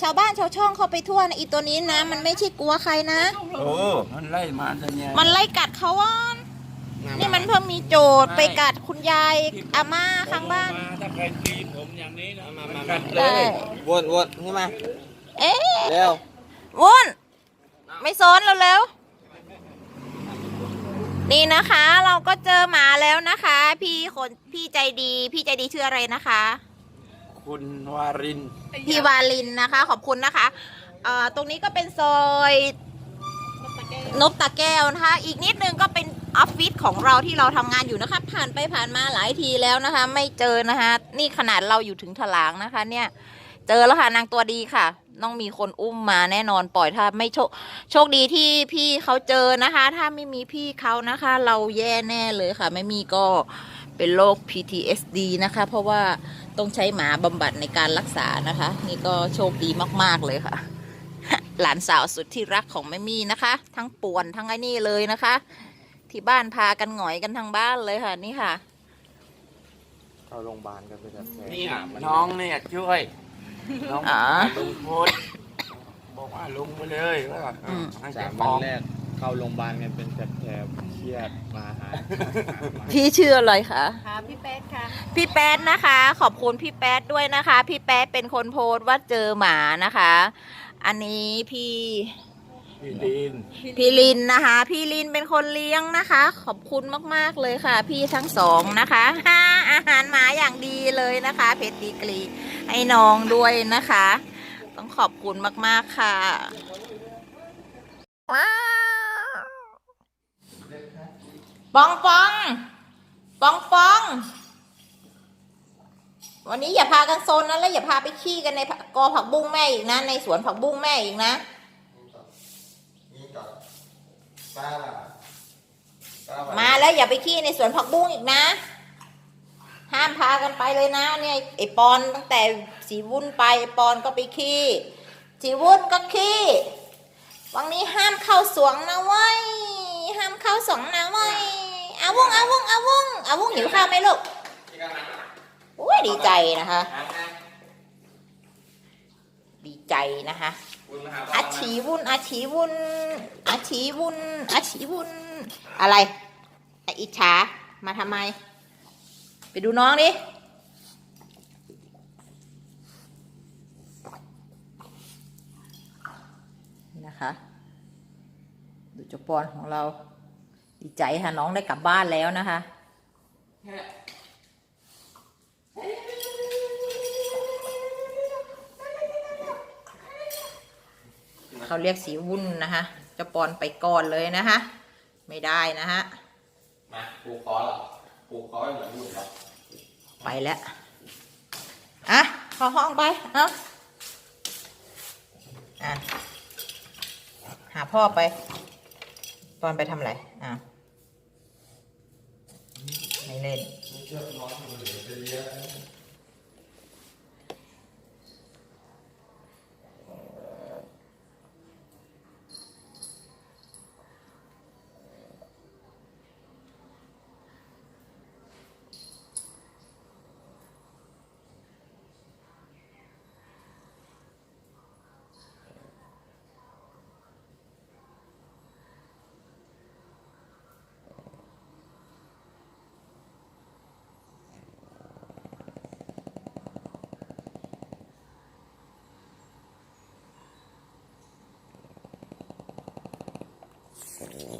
ชาวบ้านชาวช่องเขาไปทั่วนะอีตัวนี้นะ มันไม่ใช่กลัวใครนะ โอ้มันไล่มาซะเนี่ยมันไล่กัดเขาว่านนี่มันเพิ่งมีโจทย์ไปกัดคุณยายอาม่าข้างบ้านมาถ้าใครตีผมอย่างนี้นะมามามันมากัดเลได้ยวนวนนี่มา เอ๊ะเร็ววุ้นไม่ซ้อนเร็วๆนี่นะคะ เราก็เจอหมาแล้วนะคะ พี่คนพี่ใจดี พี่ใจดีชื่ออะไรนะคะ คุณวาริน พี่วาลินนะคะ ขอบคุณนะคะเอ่อตรงนี้ก็เป็นซอยนบตะแก้วนะคะ อีกนิดนึงก็เป็นออฟฟิศของเราที่เราทำงานอยู่นะคะ ผ่านไปผ่านมาหลายทีแล้วนะคะ ไม่เจอนะคะ นี่ขนาดเราอยู่ถึงถลางนะคะ เนี่ย เจอแล้วค่ะนางตัวดีค่ะ ต้องมีคนอุ้มมาแน่นอนปล่อยถ้าไม่โชคโชคดีที่พี่เขาเจอนะคะ ถ้าไม่มีพี่เขานะคะ เราแย่แน่เลยค่ะ ไม่มีก็เป็นโรค PTSD นะคะ เพราะว่า ต้องใช้หมาบำบัดในการรักษานะคะ นี่ก็โชคดีมากๆเลยค่ะ หลานสาวสุดที่รักของแม่มี่นะคะ ทั้งป่วนทั้งไอ้นี่เลยนะคะ ที่บ้านพากันหงอยกันทั้งบ้านเลยค่ะ นี่ค่ะ เข้าโรงพยาบาลกันไปจัดแผลเนี่ยน้องเนี่ยช่วยน้องอ๋อลงโพสต์บอกว่าลงไปเลยว่าอืมให้แกสามฟ้วัอนงแรก เข้าโรงพยาบาลกันเป็นแผลๆเครียดมาหาหามาพี่ชื่ออะไรคะ ค่ะพี่เป๊กค่ะ พี่แป๊ดนะคะ ขอบคุณพี่แป๊ดด้วยนะคะ พี่แป๊ดเป็นคนโพสต์ว่าเจอหมานะคะ อันนี้พี่ พี่ดินพี่ลินนะคะ พี่ลินเป็นคนเลี้ยงนะคะ ขอบคุณมากๆเลยค่ะ พี่ทั้งสองนะคะห้าอาหารหมาอย่างดีเลยนะคะ เพชรดีกรีให้น้องด้วยนะคะ ต้องขอบคุณมากๆค่ะว้าว ปองปองปองปอง วันนี้อย่าพากันโซนนะแล้วอย่าพาไปขี้กันในกอผักบุ้งแม่อีกนะ ในสวนผักบุ้งแม่อีกนะนี่ก่อนป้าล่ะป้ล่ะมาแล้วอย่าไปขี้ในสวนผักบุ้งอีกนะ ห้ามพากันไปเลยนะ เนี่ยไอปอนตั้งแต่สีวุ่นไปไอ้ปอนก็ไปขี้สีวุ่นก็ขี้วันนี้ห้ามเข้าสวนนะเว้ยห้ามเข้าสวนนะเว้ย อาวุ้งอาวุ้งอาวุ้งอาวุ้งหิวข้าวไหมลูกโอ้ยดีใจนะคะ ดีใจนะคะอาชีวุนอาชีวุนอาชีวุนอาชีวุนอะไรอิจฉามาทำไม ไปดูน้องดินี่นะคะ ดูจาปอนของเรา ดีใจค่ะน้องได้กลับบ้านแล้วนะคะ เขาเรียกสีวุ่นนะคะเจะปอนไปก่อนเลยนะคะ ไม่ได้นะฮะ มาผูกคอเหรอผูกคอให้เหมือนหุ่นเหรอไปแล้ว อะเข้าห้องไป เอ้าอะหาพ่อไป ปอนไปทำอะไร อะไม่ เล่น gonna be